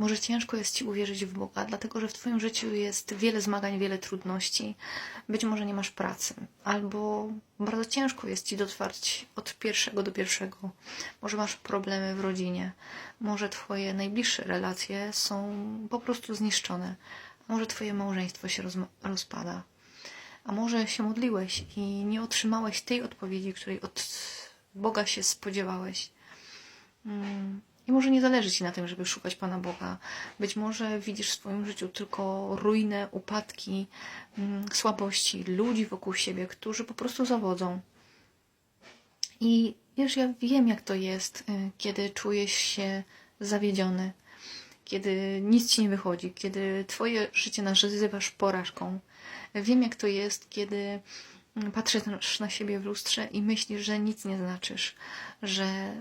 Może ciężko jest Ci uwierzyć w Boga, dlatego że w Twoim życiu jest wiele zmagań, wiele trudności. Być może nie masz pracy, albo bardzo ciężko jest Ci dotrwać od pierwszego do pierwszego. Może masz problemy w rodzinie, może Twoje najbliższe relacje są po prostu zniszczone, może Twoje małżeństwo się rozpada. A może się modliłeś i nie otrzymałeś tej odpowiedzi, której od Boga się spodziewałeś. Może nie zależy Ci na tym, żeby szukać Pana Boga. Być może widzisz w swoim życiu tylko ruinę, upadki, mm, słabości ludzi wokół siebie, którzy po prostu zawodzą. I wiesz, ja wiem, jak to jest, y, kiedy czujesz się zawiedziony, kiedy nic ci nie wychodzi, kiedy Twoje życie nazywasz porażką. Wiem, jak to jest, kiedy mm, patrzysz na siebie w lustrze i myślisz, że nic nie znaczysz, że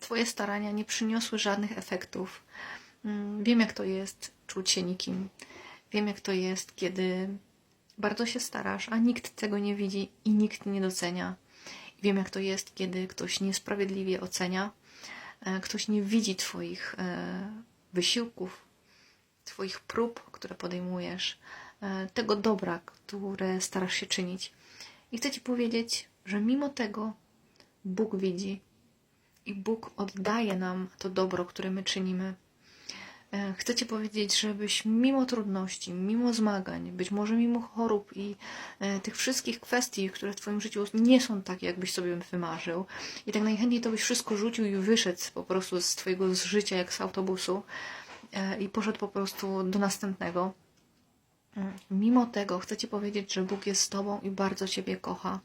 Twoje starania nie przyniosły żadnych efektów. Mm, Wiem, jak to jest czuć się nikim. Wiem, jak to jest, kiedy bardzo się starasz, a nikt tego nie widzi i nikt nie docenia. Wiem, jak to jest, kiedy ktoś niesprawiedliwie ocenia, e, ktoś nie widzi Twoich e, wysiłków, Twoich prób, które podejmujesz, e, tego dobra, które starasz się czynić. I chcę Ci powiedzieć, że mimo tego Bóg widzi i Bóg oddaje nam to dobro, które my czynimy. E, Chcę Ci powiedzieć, żebyś mimo trudności, mimo zmagań, być może mimo chorób i e, tych wszystkich kwestii, które w Twoim życiu nie są takie, jakbyś sobie wymarzył, i tak najchętniej to byś wszystko rzucił i wyszedł po prostu z Twojego życia, jak z autobusu, e, i poszedł po prostu do następnego. Mimo tego chcę Ci powiedzieć, że Bóg jest z Tobą i bardzo Ciebie kocha.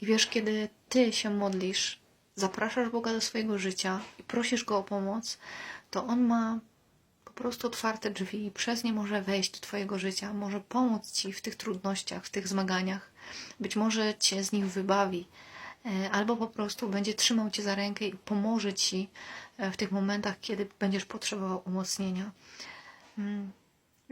I wiesz, kiedy Ty się modlisz, zapraszasz Boga do swojego życia i prosisz Go o pomoc, to On ma po prostu otwarte drzwi i przez nie może wejść do Twojego życia, może pomóc Ci w tych trudnościach, w tych zmaganiach. Być może Cię z nich wybawi, e, albo po prostu będzie trzymał Cię za rękę i pomoże Ci e, w tych momentach, kiedy będziesz potrzebował umocnienia. Mm.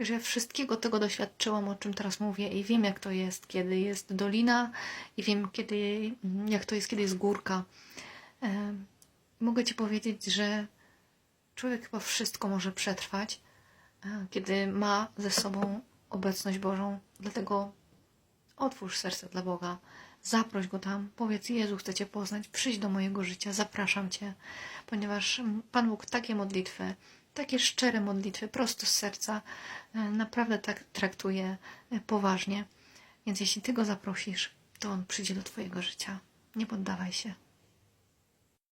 Ja wszystkiego tego doświadczyłam, o czym teraz mówię i wiem, jak to jest, kiedy jest dolina i wiem, kiedy, jak to jest, kiedy jest górka. Mogę Ci powiedzieć, że człowiek chyba wszystko może przetrwać, e, kiedy ma ze sobą obecność Bożą. Dlatego otwórz serce dla Boga, zaproś Go tam, powiedz Jezu, chcę Cię poznać, przyjdź do mojego życia, zapraszam Cię, ponieważ Pan Bóg takie modlitwy, takie szczere modlitwy, prosto z serca, e, naprawdę tak traktuje e, poważnie. Więc jeśli Ty Go zaprosisz, to On przyjdzie do Twojego życia. Nie poddawaj się.